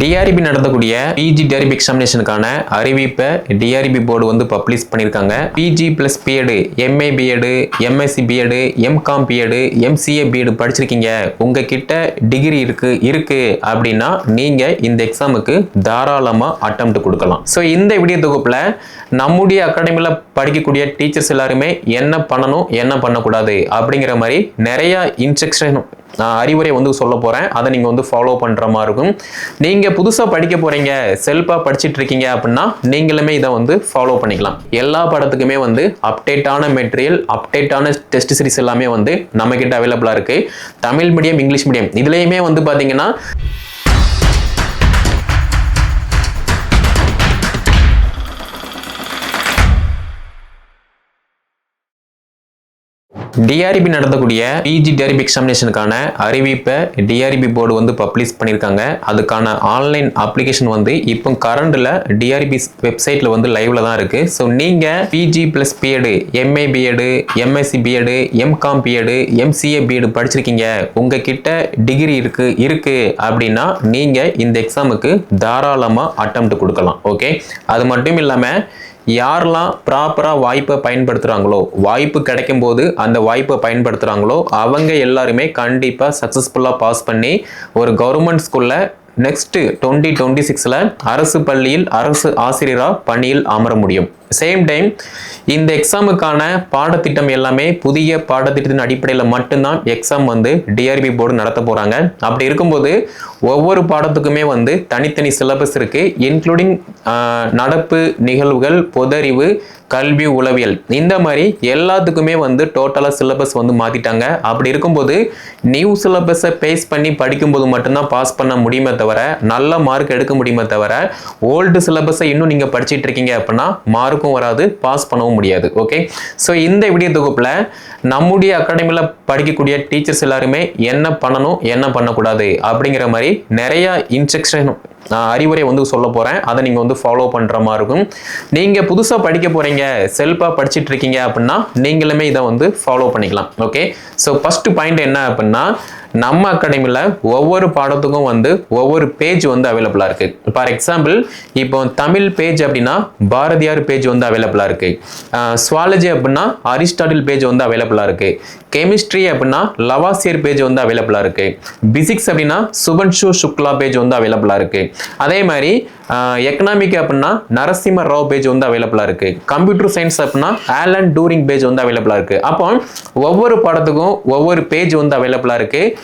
TRP நடத்தக்கூடிய PG TRB எக்ஸாமினேஷனுக்கான அறிவிப்பை டிஆர்பி போர்டு வந்து பப்ளிஷ் பண்ணியிருக்காங்க. PG plus BEd MA BEd MSc BEd MCom BEd MCA BEd படிச்சிருக்கீங்க. உங்ககிட்ட டிகிரி இருக்கு இருக்கு அப்படின்னா நீங்க இந்த எக்ஸாமுக்கு தாராளமா அட்டம் கொடுக்கலாம். ஸோ இந்த வீடியோ தொகுப்புல நம்முடைய அகாடமியில் படிக்கக்கூடிய டீச்சர்ஸ் எல்லாருமே என்ன பண்ணணும் என்ன பண்ணக்கூடாது அப்படிங்கிற மாதிரி நிறைய இன்ஸ்ட்ரக்ஷன் நான் அறிவுரை வந்து சொல்ல போகிறேன் அதை நீங்கள் வந்து ஃபாலோ பண்ணுற மாதிரி இருக்கும். நீங்கள் புதுசாக படிக்க போகிறீங்க செல்ஃபாக படிச்சுட்டு இருக்கீங்க அப்படின்னா நீங்களுமே இதை வந்து ஃபாலோ பண்ணிக்கலாம். எல்லா படத்துக்குமே வந்து அப்டேட்டான மெட்டீரியல் அப்டேட்டான டெஸ்ட் சீரிஸ் எல்லாமே வந்து நம்மக்கிட்ட அவைலபிளாக இருக்குது தமிழ் மீடியம் இங்கிலீஷ் மீடியம் இதுலேயுமே வந்து பார்த்தீங்கன்னா டிஆர்பி நடத்தக்கூடிய பிஜி டிஆர்பி எக்ஸாமினேஷனுக்கான அறிவிப்பை டிஆர்பி போர்டு வந்து பப்ளிஷ் பண்ணியிருக்காங்க. அதுக்கான ஆன்லைன் அப்ளிகேஷன் வந்து இப்போ கரண்டில் டிஆர்பி வெப்சைட்டில் வந்து லைவ்ல தான் இருக்கு. ஸோ நீங்கள் PG plus BEd MA BEd MSc BEd MCom BEd MCA BEd படிச்சிருக்கீங்க. உங்ககிட்ட டிகிரி இருக்கு இருக்கு அப்படின்னா நீங்கள் இந்த எக்ஸாமுக்கு தாராளமாக அட்டம் கொடுக்கலாம். ஓகே அது மட்டும் இல்லாமல் யாரெல்லாம் ப்ராப்பராக வாய்ப்பை பயன்படுத்துகிறாங்களோ வாய்ப்பு கிடைக்கும் போது அந்த வாய்ப்பை பயன்படுத்துகிறாங்களோ அவங்க எல்லாருமே கண்டிப்பாக சக்ஸஸ்ஃபுல்லாக பாஸ் பண்ணி ஒரு கவர்மெண்ட் ஸ்கூலில் நெக்ஸ்ட்டு டுவெண்ட்டி டுவெண்ட்டி சிக்ஸில் அரசு பள்ளியில் அரசு ஆசிரியராக பணியில் அமர முடியும். சேம் டைம் இந்த எக்ஸாமுக்கான பாடத்திட்டம் எல்லாமே புதிய பாடத்திட்டத்தின் அடிப்படையில் மட்டும்தான் எக்ஸாம் வந்து டிஆர்பி போர்டு நடத்த போகிறாங்க அப்படி இருக்கும்போது ஒவ்வொரு பாடத்துக்குமே வந்து தனித்தனி சிலபஸ் இருக்குது இன்க்ளூடிங் நடப்பு நிகழ்வுகள் பொதறிவு கல்வி உளவியல். இந்த மாதிரி எல்லாத்துக்குமே வந்து டோட்டலாக சிலபஸ் வந்து மாற்றிட்டாங்க அப்படி இருக்கும்போது நியூ சிலபஸை பேஸ் பண்ணி படிக்கும்போது மட்டும்தான் பாஸ் பண்ண முடியுமே தவிர நல்ல மார்க் எடுக்க முடியுமே தவிர ஓல்டு சிலபஸை இன்னும் நீங்கள் படிச்சிட்டு இருக்கீங்க அப்படின்னா மார்க்கும் வராது பாஸ் பண்ணவும் முடியாது ஓகே ஸோ இந்த வீடியோ தொகுப்பில் நம்முடைய அகாடமியில் படிக்கக்கூடிய டீச்சர்ஸ் எல்லாருமே என்ன பண்ணணும் என்ன பண்ணக்கூடாது அப்படிங்கிற மாதிரி நிறைய இன்ஸ்ட்ரக்ஷன் நான் அறிவுரை வந்து சொல்ல போகிறேன் அதை நீங்கள் வந்து ஃபாலோ பண்ணுற மாதிரி இருக்கும். நீங்கள் புதுசாக படிக்க போகிறீங்க செல்ஃபாக படிச்சிட்டு இருக்கீங்க அப்படின்னா நீங்களுமே இதை வந்து ஃபாலோ பண்ணிக்கலாம் ஓகே ஸோ ஃபஸ்ட்டு பாயிண்ட் என்ன அப்படின்னா நம்ம அகாடமியில் ஒவ்வொரு பாடத்துக்கும் வந்து ஒவ்வொரு பேஜ் வந்து அவைலபிளாக இருக்குது ஃபார் எக்ஸாம்பிள் இப்போ தமிழ் பேஜ் அப்படின்னா பாரதியார் பேஜ் வந்து அவைலபிளாக இருக்குது சுவாலஜி அப்படின்னா அரிஸ்டாட்டில் பேஜ் வந்து அவைலபிளாக இருக்குது கெமிஸ்ட்ரி அப்படின்னா லவாசியர் பேஜ் வந்து அவைலபிளாக இருக்குது பிசிக்ஸ் அப்படின்னா சுபன்ஷு சுக்லா பேஜ் வந்து அவைலபிளாக இருக்குது அதே மாதிரி எக்கனாமிக் அப்படின்னா நரசிம்ம ராவ் பேஜ் வந்து அவைலபிளாக இருக்குது கம்ப்யூட்டர் சயின்ஸ் அப்படின்னா ஆலன் டூரிங் பேஜ் வந்து அவைலபிளாக இருக்குது அப்போ ஒவ்வொரு பாடத்துக்கும் ஒவ்வொரு பேஜ் வந்து அவைலபிளாக இருக்குது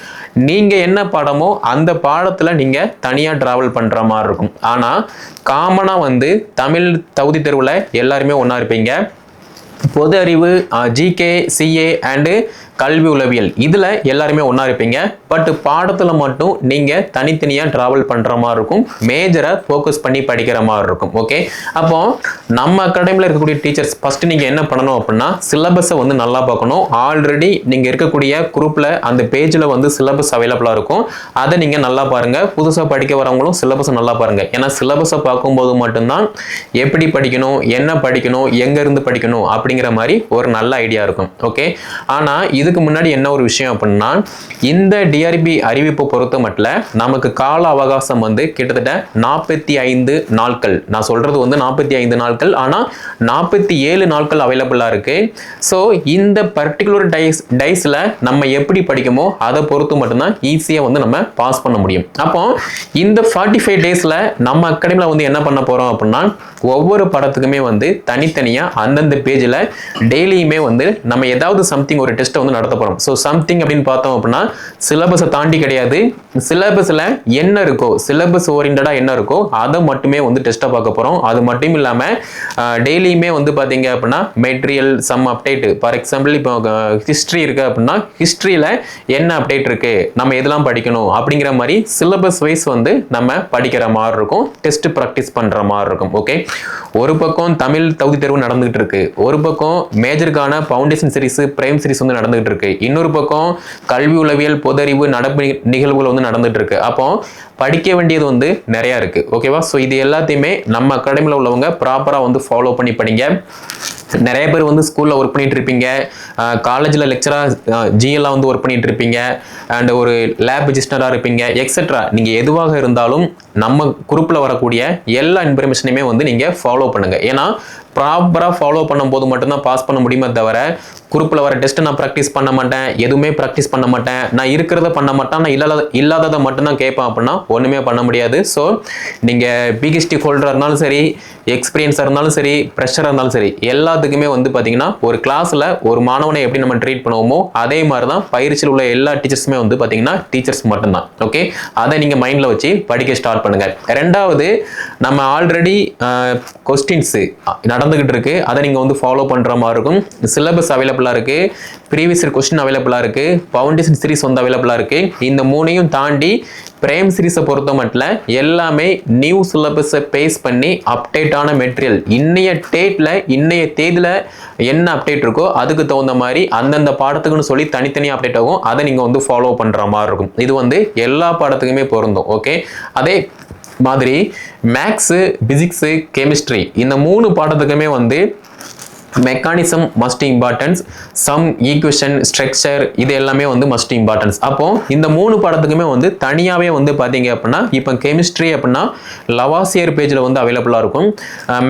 நீங்கள் என்ன பாடமோ அந்த பாடத்தில் நீங்கள் தனியாக ட்ராவல் பண்ணுற மாதிரி இருக்கும். ஆனால் காமனாக வந்து தமிழ் தகுதி தெருவில் எல்லாருமே ஒன்றா இருப்பீங்க. பொது அறிவு ஜிகே சிஏ அண்டு கல்வி உளவியல். இதில் எல்லாருமே ஒன்றா இருப்பீங்க. பட் பாடத்தில் மட்டும் நீங்கள் தனித்தனியாக ட்ராவல் பண்ணுற மாதிரி இருக்கும். மேஜரை ஃபோக்கஸ் பண்ணி படிக்கிற மாதிரி இருக்கும். ஓகே அப்போ நம்ம அகாடமியில் இருக்கக்கூடிய டீச்சர்ஸ் ஃபஸ்ட்டு நீங்கள் என்ன பண்ணணும் அப்படின்னா சிலபஸை வந்து நல்லா பார்க்கணும். ஆல்ரெடி நீங்கள் இருக்கக்கூடிய குரூப்பில் அந்த பேஜில் வந்து சிலபஸ் அவைலபிளாக இருக்கும். அதை நீங்கள் நல்லா பாருங்கள் புதுசாக படிக்க வரவங்களும் சிலபஸை நல்லா பாருங்கள் ஏன்னா சிலபஸை பார்க்கும்போது மட்டும்தான் எப்படி படிக்கணும் என்ன படிக்கணும் எங்கேருந்து படிக்கணும் அப்படிங்கிற மாதிரி ஒரு நல்ல ஐடியா இருக்கும். ஓகே ஆனால் இது இதுக்கு முன்னாடி என்ன ஒரு விஷயம் அப்படின்னா இந்த டிஆர்பி அறிவிப்பு பொறுத்த மட்டும் நமக்கு கால அவகாசம் வந்து கிட்டத்தட்ட நாற்பத்தி ஐந்து நாட்கள். நான் சொல்றது வந்து நாற்பத்தி ஐந்து நாட்கள். ஆனால் நாற்பத்தி ஏழு நாட்கள் அவைலபிளாக இருக்கு. ஸோ இந்த பர்டிகுலர் டைஸ் டைஸில் நம்ம எப்படி படிக்குமோ அதை பொறுத்து மட்டும்தான் ஈஸியாக வந்து நம்ம பாஸ் பண்ண முடியும். அப்போ இந்த ஃபார்ட்டி ஃபைவ் டேஸில் நம்ம அகாடமியில் வந்து என்ன பண்ண போகிறோம் அப்படின்னா ஒவ்வொரு படத்துக்குமே வந்து தனித்தனியாக அந்தந்த பேஜில் டெய்லியுமே வந்து நம்ம ஏதாவது சம்திங் ஒரு டெஸ்ட்டை வந்து நடத்த போகிறோம் ஸோ சம்திங் அப்படின்னு பார்த்தோம் அப்படின்னா சிலபஸை தாண்டி கிடையாது. சிலபஸில் என்ன இருக்கோ சிலபஸ் ஓரியன்டாக என்ன இருக்கோ அதை மட்டுமே வந்து டெஸ்ட்டாக பார்க்க போகிறோம் அது மட்டும் இல்லாமல் டெய்லியுமே வந்து பார்த்தீங்க அப்படின்னா material some update for example இப்போ ஹிஸ்ட்ரி இருக்குது அப்படின்னா ஹிஸ்ட்ரியில் என்ன அப்டேட் இருக்குது நம்ம எதெல்லாம் படிக்கணும் அப்படிங்கிற மாதிரி சிலபஸ் வைஸ் வந்து நம்ம படிக்கிற மாதிரி இருக்கும் டெஸ்ட் ப்ராக்டிஸ் பண்ணுற மாதிரி இருக்கும். ஓகே ஒரு பக்கம் தமிழ் தகுதி தேர்வு நடந்துகிட்டு இருக்கு. ஒரு பக்கம் மேஜருக்கான ஃபவுண்டேஷன் சீரிஸ் பிரைம் சீரிஸ் வந்து நடந்துகிட்டு இருக்கு இன்னொரு பக்கம் கல்வி உளவியல் பொதறிவு நடப்பு நிகழ்வுகள் வந்து நடந்துட்டு இருக்கு அப்போ படிக்க வேண்டியது வந்து நிறைய இருக்கு. ஓகேவா? ஸோ இது எல்லாத்தையுமே நம்ம அகாடமியில் உள்ளவங்க ப்ராப்பராக வந்து ஃபாலோ பண்ணி படிங்க. நிறைய பேர் வந்து ஸ்கூலில் ஒர்க் பண்ணிட்டு இருப்பீங்க. காலேஜில் லெக்சராக ஜிஎல்லாம் வந்து ஒர்க் பண்ணிட்டு இருப்பீங்க. அண்ட் ஒரு லேப் ரிஜிஸ்டராக இருப்பீங்க எக்ஸெட்ரா நீங்கள் எதுவாக இருந்தாலும் நம்ம குரூப்பில் வரக்கூடிய எல்லா இன்ஃபர்மேஷனையுமே வந்து நீங்கள் ஃபாலோ பண்ணுங்கள் ஏன்னா ப்ராப்பராக ஃபாலோ பண்ணும்போது மட்டும்தான் பாஸ் பண்ண முடியுமே தவிர குரூப்பில் வர டெஸ்ட்டை நான் ப்ராக்டிஸ் பண்ண மாட்டேன் எதுவுமே ப்ராக்டிஸ் பண்ண மாட்டேன். நான் இருக்கிறத பண்ண மாட்டேன் நான் இல்லாத இல்லாததை மட்டும்தான் கேட்பேன் அப்படின்னா ஒன்றுமே பண்ண முடியாது. ஸோ நீங்கள் பிஹெச்டி ஹோல்டராக இருந்தாலும் சரி எக்ஸ்பீரியன்ஸாக இருந்தாலும் சரி ப்ரெஷராக இருந்தாலும் சரி எல்லாத்துக்குமே வந்து பார்த்தீங்கன்னா ஒரு கிளாஸில் ஒரு மாணவனை எப்படி நம்ம ட்ரீட் பண்ணுவோமோ அதே மாதிரி தான் பயிற்சியில் உள்ள எல்லா டீச்சர்ஸுமே வந்து பார்த்தீங்கன்னா டீச்சர்ஸ் மட்டும்தான். ஓகே அதை நீங்கள் மைண்டில் வச்சு படிக்க ஸ்டார்ட் பண்ணுங்கள் ரெண்டாவது நம்ம ஆல்ரெடி கொஸ்டின்ஸு நடந்துக்கிட்டு இருக்குது அதை நீங்கள் வந்து ஃபாலோ பண்ணுற மாதிரி இருக்கும். சிலபஸ் அவைலபிள் அவைலபிளாக இருக்கு. ப்ரீவியஸ் கொஸ்டின் அவைலபிளாக இருக்கு. ஃபவுண்டேஷன் சீரிஸ் வந்து அவைலபிளாக இருக்கு. இந்த மூணையும் தாண்டி பிரேம் சீரிஸை பொறுத்த மட்டும் எல்லாமே நியூ சிலபஸை பேஸ் பண்ணி அப்டேட்டான மெட்டீரியல் இன்னைய டேட்டில் இன்னைய தேதியில் என்ன அப்டேட் இருக்கோ அதுக்கு தகுந்த மாதிரி அந்தந்த பாடத்துக்குன்னு சொல்லி தனித்தனியாக அப்டேட் ஆகும். அதை நீங்கள் வந்து ஃபாலோ பண்ணுற மாதிரி இருக்கும். இது வந்து எல்லா பாடத்துக்குமே பொருந்தும். ஓகே அதே மாதிரி மேக்ஸு பிசிக்ஸு கெமிஸ்ட்ரி இந்த மூணு பாடத்துக்குமே வந்து mechanism must importance some equation structure இது எல்லாமே வந்து மஸ்ட் இம்பார்ட்டன்ஸ் அப்போ இந்த மூணு பாடத்துக்குமே வந்து தனியாகவே வந்து பார்த்தீங்க அப்படின்னா இப்போ கெமிஸ்ட்ரி அப்படின்னா லவாசியர் பேஜில் வந்து அவைலபிளாக இருக்கும்.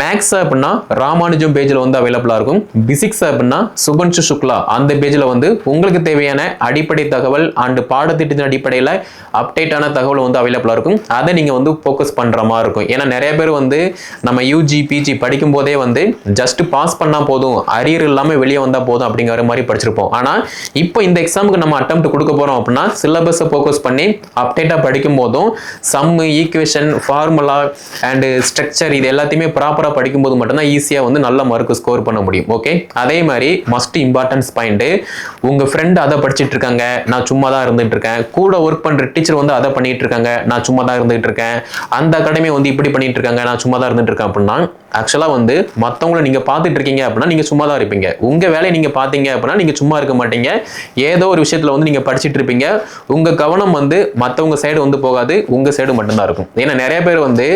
மேக்ஸ் அப்படின்னா ராமானுஜம் பேஜில் வந்து அவைலபிளாக இருக்கும். பிசிக்ஸ் அப்படின்னா சுபன்ஷு சுக்லா அந்த பேஜில் வந்து உங்களுக்கு தேவையான அடிப்படை தகவல் அண்டு பாடத்திட்டத்தின் அடிப்படையில் அப்டேட்டான தகவல் வந்து அவைலபிளாக இருக்கும். அதை நீங்கள் வந்து ஃபோக்கஸ் பண்ணுற மாதிரி இருக்கும். ஏன்னா நிறைய பேர் வந்து நம்ம யூஜி பிஜி படிக்கும் போதே வந்து ஜஸ்ட் பாஸ் பண்ணால் போதும். அரியர் இல்லாமல் வெளியே வந்தால் போதும் அப்படிங்கிற மாதிரி படிச்சிருப்போம். ஆனால் இப்போ இந்த எக்ஸாமுக்கு நம்ம அட்டம் கொடுக்க போகிறோம் அப்படின்னா சிலபஸை ஃபோக்கஸ் பண்ணி அப்டேட்டாக படிக்கும் போதும் some equation formula and structure இது எல்லாத்தையுமே ப்ராப்பராக படிக்கும்போது மட்டும்தான் ஈஸியாக வந்து நல்ல மார்க் ஸ்கோர் பண்ண முடியும். ஓகே அதே மாதிரி மஸ்ட் இம்பார்ட்டன்ஸ் பாயிண்ட்டு உங்கள் ஃப்ரெண்டு அதை படிச்சுட்டு இருக்காங்க நான் சும்மா தான் இருந்துகிட்டு இருக்கேன். கூட ஒர்க் பண்ணுற டீச்சர் வந்து அதை பண்ணிகிட்டு இருக்காங்க நான் சும்மா தான் இருந்துகிட்டு இருக்கேன். அந்த அகாடமி வந்து இப்படி பண்ணிகிட்டு இருக்காங்க நான் சும்மா தான் இருந்துகிட்டு இருக்கேன் அப்படின்னா ஆக்சுவலாக வந்து மற்றவங்கள நீங்கள் பார்த்துட்டு இருக்கீங்க அப்படின்னா நீங்கள் சும்மா தான் இருப்பீங்க. உங்கள் வேலையை நீங்கள் பார்த்தீங்க அப்படின்னா நீங்கள் சும்மா இருக்க மாட்டீங்க. ஏதோ ஒரு விஷயத்தில் வந்து நீங்கள் படிச்சுட்டு இருப்பீங்க உங்கள் கவனம் வந்து மற்றவங்க சைடு வந்து போகாது. உங்கள் சைடு மட்டும்தான் இருக்கும். ஏன்னா நிறைய பேர் வந்து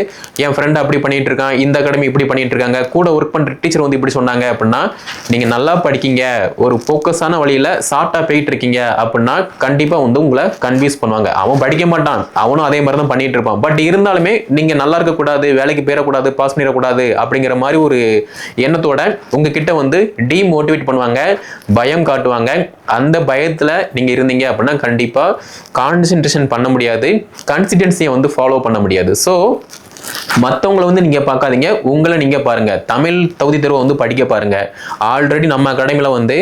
என் ஃப்ரெண்ட் அப்படி பண்ணிட்டு இருக்கான் இந்த அகாடமி இப்படி பண்ணிட்டு இருக்காங்க கூட ஒர்க் பண்ணுற டீச்சர் வந்து இப்படி சொன்னாங்க அப்படின்னா நீங்கள் நல்லா படிக்கீங்க. ஒரு ஃபோக்கஸான வழியில் ஷார்ட்டாக போயிட்டு இருக்கீங்க அப்படின்னா கண்டிப்பாக வந்து உங்களை கன்வியூஸ் பண்ணுவாங்க. அவன் படிக்க மாட்டான். அவனும் அதே மாதிரி தான் பண்ணிட்டு இருப்பான் பட் இருந்தாலுமே நீங்கள் நல்லா இருக்கக்கூடாது வேலைக்கு போயிடக்கூடாது பாஸ் பண்ணிடக்கூடாது அப்படிங்கிற மாதிரி ஒரு எண்ணத்தோட உங்ககிட்ட வந்து டிமோட்டிவேட் பண்ணுவாங்க பயம் காட்டுவாங்க. அந்த பயத்தில் நீங்கள் இருந்தீங்க அப்படின்னா கண்டிப்பாக கான்சென்ட்ரேஷன் பண்ண முடியாது. கன்சிடென்சியை வந்து ஃபாலோ பண்ண முடியாது. ஸோ மற்றவங்களை வந்து நீங்கள் பார்க்காதீங்க. உங்களை நீங்கள் பாருங்கள் தமிழ் தகுதி தேர்வை வந்து படிக்க பாருங்கள் ஆல்ரெடி நம்ம அகாடமியில் வந்து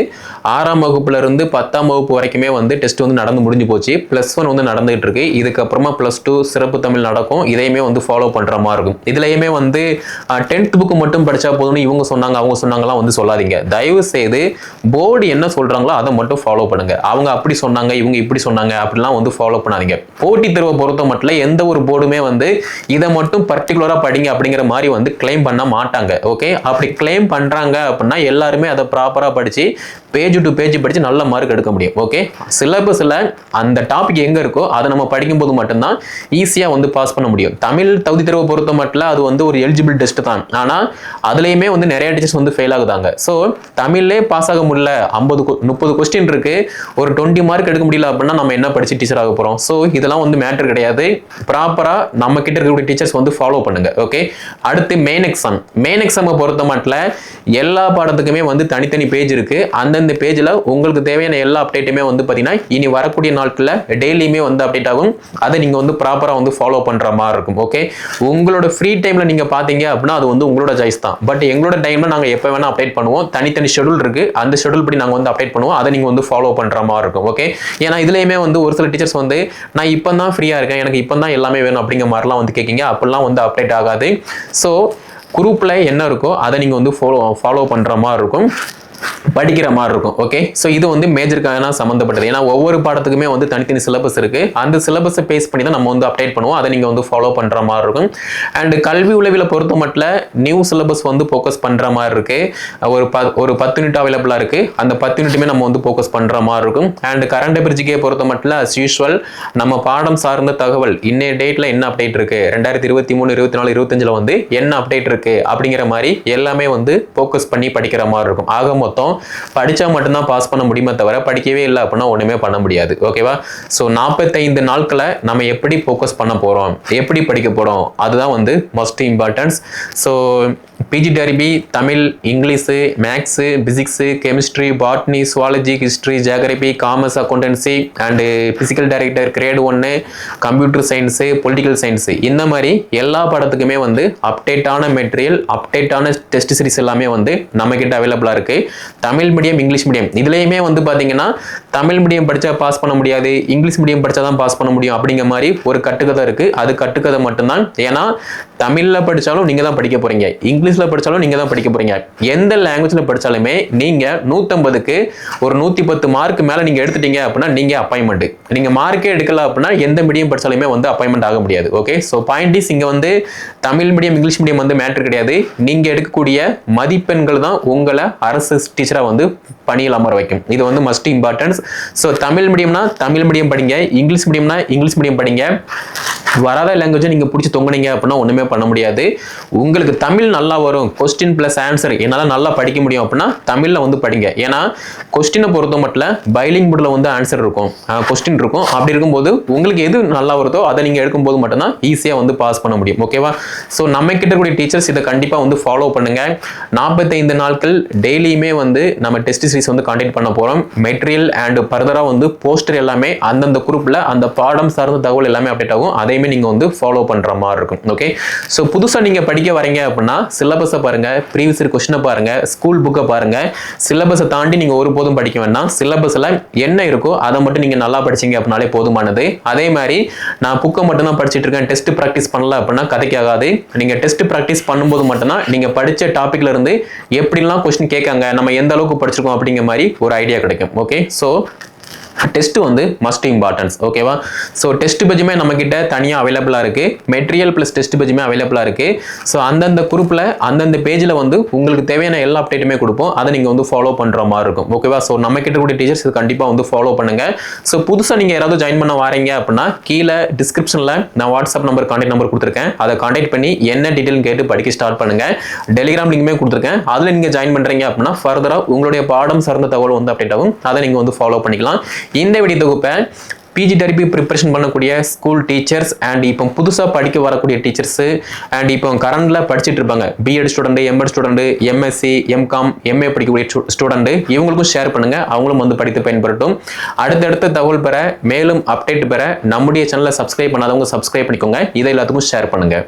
ஆறாம் வகுப்புல இருந்து பத்தாம் வகுப்பு வரைக்குமே வந்து டெஸ்ட் வந்து நடந்து முடிஞ்சு போச்சு. ப்ளஸ் ஒன் வந்து நடந்துகிட்டு இருக்கு. இதுக்கப்புறமா ப்ளஸ் டூ சிறப்பு தமிழ் நடக்கும். இதையுமே வந்து ஃபாலோ பண்ணுற மாதிரி இருக்கும். இதுலையுமே வந்து டென்த் புக்கு மட்டும் படித்தா போதும்னு இவங்க சொன்னாங்க அவங்க சொன்னாங்கலாம் வந்து சொல்லாதீங்க. தயவு செய்து போர்டு என்ன சொல்கிறாங்களோ அதை மட்டும் ஃபாலோ பண்ணுங்க. அவங்க அப்படி சொன்னாங்க இவங்க இப்படி சொன்னாங்க அப்படிலாம் வந்து ஃபாலோ பண்ணாதீங்க. போட்டித் தேர்வை பொறுத்த மட்டும் எந்த ஒரு போர்டுமே வந்து இதை மட்டும் பர்டிகுலராக படிங்க அப்படிங்கிற மாதிரி வந்து கிளைம் பண்ண மாட்டாங்க. ஓகே அப்படி கிளைம் பண்ணுறாங்க அப்படின்னா எல்லாருமே அதை ப்ராப்பராக படித்து பேஜ் டு பேஜ் படித்து நல்ல மார்க் எடுக்க முடியும். ஓகே சிலபஸில் அந்த டாபிக் எங்கே இருக்கோ அதை நம்ம படிக்கும்போது மட்டும்தான் ஈஸியாக வந்து பாஸ் பண்ண முடியும். தமிழ் தகுதி தேர்வை பொறுத்த மட்டும் அது வந்து ஒரு எலிஜிபிள் டெஸ்ட் தான். ஆனால் அதுலேயுமே வந்து நிறைய டீச்சர்ஸ் வந்து ஃபெயில் ஆகுதாங்க. ஸோ தமிழ்லே பாஸ் ஆக முடியல ஐம்பது முப்பது கொஸ்டின் இருக்குது ஒரு டுவெண்ட்டி மார்க் எடுக்க முடியல அப்படின்னா நம்ம என்ன படித்து டீச்சர் ஆக போகிறோம் ஸோ இதெல்லாம் வந்து மேட்டர் கிடையாது. ப்ராப்பராக நம்ம கிட்ட இருக்கக்கூடிய டீச்சர்ஸ் வந்து ஃபாலோ பண்ணுங்க. ஓகே அடுத்து மெயின் எக்ஸாம் மெயின் எக்ஸாமை பொறுத்த மட்டும் எல்லா பாடத்துக்குமே வந்து தனித்தனி பேஜ் இருக்கு. அந்தந்த பேஜில் உங்களுக்கு தேவையான எல்லா அப்டேட்டுமே வந்து பார்த்தீங்கன்னா இனி வரக்கூடிய நாட்களில் டெய்லியுமே வந்து அப்டேட் ஆகும். அதை நீங்கள் வந்து ப்ராப்பராக வந்து ஃபாலோ பண்ணுற மாதிரி இருக்கும் ஓகே உங்களோட ஃப்ரீ டைமில் நீங்கள் பார்த்தீங்க அப்படின்னா அது வந்து உங்களோட சாய்ஸ் தான். பட் எங்களோட டைமில் நாங்கள் எப்போ வேணால் அப்டேட் பண்ணுவோம். தனித்தனி ஷெடியூல் இருக்குது அந்த ஷெடியூல் படி நாங்கள் வந்து அப்டேட் பண்ணுவோம். அதை நீங்கள் வந்து ஃபாலோ பண்ணுற மாதிரி இருக்கும் ஓகே ஏன்னா இதுலேயுமே வந்து ஒரு சில டீச்சர்ஸ் வந்து நான் இப்போ தான் ஃப்ரீயாக இருக்கேன். எனக்கு இப்போ தான் எல்லாமே வேணும் அப்படிங்கிற மாதிரிலாம் வந்து கேட்கிங்க. அப்படிலாம் வந்து அப்டேட் ஆகாது. ஸோ குரூப்பில் என்ன இருக்கோ அதை நீங்கள் வந்து ஃபாலோ ஃபாலோ பண்ணுற மாதிரி இருக்கும். படிக்கிற மாதிரி இருக்கும் ஓகே ஸோ இது வந்து மேஜருக்கான சம்மந்தப்பட்டது ஏன்னா ஒவ்வொரு பாடத்துக்குமே வந்து தனித்தனி சிலபஸ் இருக்குது அந்த சிலபஸை பேஸ் பண்ணி தான் நம்ம வந்து அப்டேட் பண்ணுவோம். அதை நீங்கள் வந்து ஃபாலோ பண்ணுற மாதிரி இருக்கும். அண்ட் கல்வி உளவில் பொறுத்த மட்டும் நியூ சிலபஸ் வந்து ஃபோக்கஸ் பண்ணுற மாதிரி இருக்குது ஒரு ப ஒரு பத்து யூனிட் அவைலபிளாக இருக்குது அந்த பத்து யூனிட்டுமே நம்ம வந்து ஃபோக்கஸ் பண்ணுற மாதிரி இருக்கும். அண்ட் கரண்ட் பிரிட்ஜிக்கே பொறுத்த மட்டும் அஸ் யூஸ்வல் நம்ம பாடம் சார்ந்த தகவல் இன்னைய டேட்டில் என்ன அப்டேட் இருக்குது ரெண்டாயிரத்தி இருபத்தி மூணு இருபத்தி நாலு இருபத்தஞ்சில் வந்து என்ன அப்டேட் இருக்குது அப்படிங்கிற மாதிரி எல்லாமே வந்து ஃபோக்கஸ் பண்ணி படிக்கிற மாதிரி இருக்கும். ஆக மொத்தம் படிச்சா மட்டும்தான் பாஸ் பண்ண முடியுமே தவிர படிக்கவே இல்லை அப்படின்னா ஒன்றுமே பண்ண முடியாது. ஓகேவா ஸோ நாற்பத்தைந்து நாட்களை நம்ம எப்படி ஃபோக்கஸ் பண்ண போகிறோம் எப்படி படிக்க போகிறோம் அதுதான் வந்து most importance so PG PGTRB Tamil English maths physics chemistry botany zoology history geography commerce accountancy and physical director grade ஒன்று கம்ப்யூட்டர் சயின்ஸு பொலிட்டிக்கல் சயின்ஸு இந்த மாதிரி எல்லா படத்துக்குமே வந்து அப்டேட்டான மெட்டீரியல் அப்டேட்டான டெஸ்ட் சீரிஸ் எல்லாமே வந்து நம்மக்கிட்ட அவைலபிளாக இருக்குது தமிழ் மீடியம் இங்கிலீஷ் மீடியம் இதுலேயுமே வந்து பார்த்தீங்கன்னா தமிழ் மீடியம் படித்தா பாஸ் பண்ண முடியாது இங்கிலீஷ் மீடியம் படித்தா தான் பாஸ் பண்ண முடியும் அப்படிங்கிற மாதிரி ஒரு கட்டுக்கதை இருக்குது அது கட்டுக்கதை மட்டும்தான். ஏன்னா தமிழில் படித்தாலும் நீங்கள் தான் படிக்க போகிறீங்க இங்கிலீஷில் படித்தாலும் நீங்கள் தான் படிக்க போகிறீங்க எந்த லாங்குவேஜில் படித்தாலுமே நீங்கள் நூற்றம்பதுக்கு ஒரு நூற்றி பத்து மார்க் மேலே நீங்கள் எடுத்துட்டீங்க அப்படின்னா நீங்கள் அப்பாயின்மெண்ட் நீங்கள் மார்க்கே எடுக்கல அப்படின்னா எந்த மீடியம் படித்தாலுமே வந்து அப்பாயின்மெண்ட் ஆக முடியாது. ஓகே ஸோ பாயிண்ட் இஸ் இங்கே வந்து தமிழ் மீடியம் இங்கிலீஷ் மீடியம் வந்து மேட்ரு கிடையாது. நீங்கள் எடுக்கக்கூடிய மதிப்பெண்கள் தான் உங்களை அரசு டீச்சராக வந்து பணியில் அமர வைக்கும். இது வந்து மஸ்ட் இம்பார்ட்டன்ஸ் ஸோ தமிழ் மீடியம்னா தமிழ் மீடியம் படிங்க இங்கிலீஷ் மீடியம்னா இங்கிலீஷ் மீடியம் படிங்க. வராத லாங்குவேஜை நீங்கள் பிடிச்சி தொங்குனீங்க அப்படின்னா ஒன்றுமே பண்ண முடியாது. உங்களுக்கு தமிழ் நல்லா வரும். கொஸ்டின் ப்ளஸ் ஆன்சர் என்னால் நல்லா படிக்க முடியும் அப்படின்னா தமிழில் வந்து படிங்க. ஏன்னா கொஸ்டினை பொறுத்த மட்டும் பைலிங் போர்டில் வந்து ஆன்சர் இருக்கும். கொஸ்டின் இருக்கும். அப்படி இருக்கும்போது உங்களுக்கு எது நல்லா வருதோ அதை நீங்கள் எடுக்கும்போது மட்டும்தான் ஈஸியாக வந்து பாஸ் பண்ண முடியும். ஓகேவா ஸோ நம்ம கிட்ட கூடிய டீச்சர்ஸ் இதை கண்டிப்பாக வந்து ஃபாலோ பண்ணுங்க. நாற்பத்தைந்து நாட்கள் டெய்லியுமே வந்து நம்ம டெஸ்ட் சீரிஸ் வந்து கான்டெக்ட் பண்ண போகிறோம் மெட்டீரியல் அண்ட் ஃபர்தராக வந்து போஸ்டர் எல்லாமே அந்தந்த குரூப்பில் அந்த பாடம் சார்ந்த தகவல் எல்லாமே அப்டேட் ஆகும். அதையுமே நீங்கள் வந்து ஃபாலோ பண்ணுற மாதிரி இருக்கும். ஓகே ஸோ புதுசாக நீங்கள் படிக்க வரீங்க அப்படின்னா சிலபஸை பாருங்க ப்ரீவியஸ் இயர் கொஷினை பாருங்கள் ஸ்கூல் புக்கை பாருங்கள் சிலபஸை தாண்டி நீங்கள் ஒருபோதும் படிக்க வேண்டாம். சிலபஸில் என்ன இருக்கோ அதை மட்டும் நீங்கள் நல்லா படிச்சீங்க அப்படின்னாலே போதுமானது. அதே மாதிரி நான் புக்கை மட்டும்தான் படிச்சுட்டு இருக்கேன் டெஸ்ட் ப்ராக்டிஸ் பண்ணல அப்படின்னா கதைக்கு ஆகாது நீங்கள் டெஸ்ட் ப்ராக்டிஸ் பண்ணும்போது மட்டும்தான் நீங்கள் படித்த டாப்பிக்ல இருந்து எப்படிலாம் கொஸ்டின் கேட்காங்க நம்ம எந்த அளவுக்கு படிச்சிருக்கோம் அப்படிங்கிற மாதிரி ஒரு ஐடியா கிடைக்கும். ஓகே ஸோ டெஸ்ட் வந்து மஸ்ட் இம்பார்ட்டன்ஸ் ஓகேவா ஸோ டெஸ்ட் பஜ்ஜுமே நம்மக்கிட்ட தனியாக அவைலபிளாக இருக்குது மெட்டீரியல் ப்ளஸ் டெஸ்ட் பஜ்ஜுமே அவைலபிளாக இருக்குது ஸோ அந்தந்த குரூப்பில் அந்தந்த பேஜில் வந்து உங்களுக்கு தேவையான எல்லா அப்டேட்டுமே கொடுப்போம். அதை நீங்கள் வந்து ஃபாலோ பண்ணுற மாதிரி இருக்கும் ஓகேவா ஸோ நம்ம கிட்ட கூடிய டீச்சர்ஸ் இது கண்டிப்பாக வந்து ஃபாலோ பண்ணுங்கள் ஸோ புதுசாக நீங்கள் யாராவது ஜாயின் பண்ண வாரீங்க அப்படின்னா கீழே டிஸ்கிரிப்ஷனில் நான் வாட்ஸ்அப் நம்பர் கான்டாக்ட் நம்பர் கொடுத்துருக்கேன். அதை கான்டாக்ட் பண்ணி என்ன டீட்டெயில் கேட்டு படிக்க ஸ்டார்ட் பண்ணுங்கள் டெலிகிராம் லிங்குமே கொடுத்துருக்கேன். அதில் நீங்கள் ஜாயின் பண்ணுறீங்க அப்படின்னா ஃபர்தராக உங்களுடைய பாடம் சார்ந்த தகவல் வந்து அப்டேட் ஆகும். அதை நீங்கள் வந்து ஃபாலோ பண்ணிக்கலாம். இந்த வீடியோ தொகுப்பை பிஜி டெரிபி ப்ரிப்பரேஷன் பண்ணக்கூடிய ஸ்கூல் டீச்சர்ஸ் அண்ட் இப்போ புதுசாக படிக்க வரக்கூடிய டீச்சர்ஸு அண்ட் இப்போ கரண்டில் படிச்சுட்டு இருப்பாங்க. BEd student MEd student MSc MCom MA படிக்கக்கூடிய ஸ்டூடெண்ட்டு இவங்களுக்கும் ஷேர் பண்ணுங்க. அவங்களும் வந்து படித்து பயன்படுத்தும் அடுத்தடுத்த தகவல் பெற மேலும் அப்டேட் பெற நம்முடைய சேனலை சப்ஸ்கிரைப் பண்ணாதவங்க சப்ஸ்கிரைப் பண்ணிக்கோங்க. இதை எல்லாத்துக்கும் ஷேர் பண்ணுங்கள்